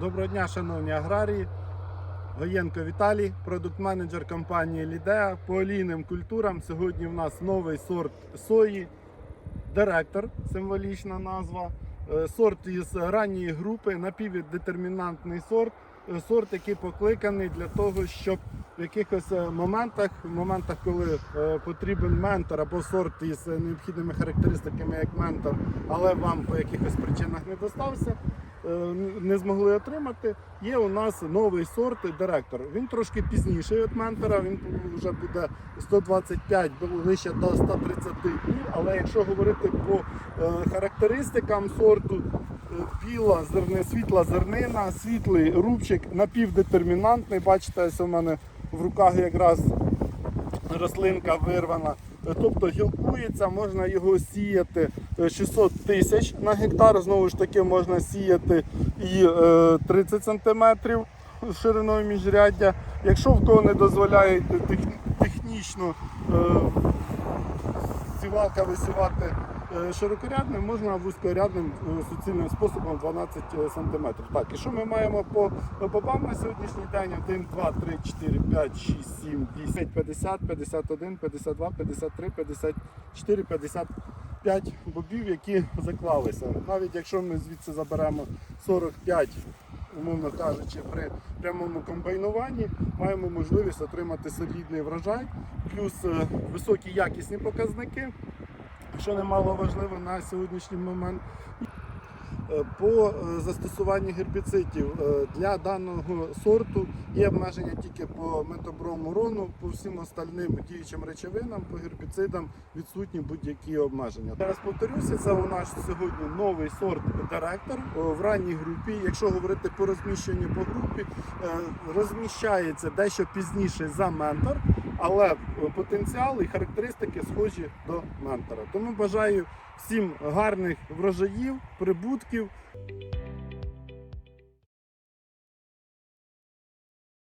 Доброго дня, шановні аграрії. Гоєнко Віталій, продукт-менеджер компанії Лідеа по олійним культурам. Сьогодні в нас новий сорт сої, директор, символічна назва. Е, Сорт із ранньої групи, напівдетермінантний сорт. Е, Сорт, який покликаний для того, щоб в якихось е, моментах, в моментах, коли потрібен ментор або сорт із необхідними характеристиками як ментор, але вам по якихось причинах не достався, не змогли отримати. Є у нас новий сорт директор. Він трошки пізніший від ментора, він вже буде 125 ближче до 130 днів. Але якщо говорити по е, характеристикам сорту, е, біла зерни, світла зернина, світлий рубчик, напівдетермінантний. Бачите, ось у мене в руках якраз рослинка вирвана. Е, Тобто гілкується, можна його сіяти е, 600 тисяч на гектар. Знову ж таки, можна сіяти і е, 30 сантиметрів шириною міжряддя. Якщо в кого не дозволяє тех- технічно е, сівалка висівати е, широкорядним, можна вузькорядним е, суцільним способом 12 см. Так, і що ми маємо по бобам на сьогоднішній день? 1, 2, 3, 4, 5, 6, 7, 8, 50, 51, 52, 53, 54, 55 бобів, які заклалися. Навіть якщо ми звідси заберемо 45 умовно кажучи, при прямому комбайнуванні маємо можливість отримати солідний врожай, плюс е, високі якісні показники, що немало важливо на сьогоднішній момент. Е, По е, застосуванню гербіцидів е, для даного сорту є обмеження тільки по метоброму рону, по всім остальним діючим речовинам, по гербіцидам відсутні будь-які обмеження. Зараз повторюся, це у нас сьогодні новий сорт директор в ранній групі. Якщо говорити по розміщенню по групі, розміщається дещо пізніше за ментор, але потенціал і характеристики схожі до ментора. Тому бажаю всім гарних врожаїв, прибутків.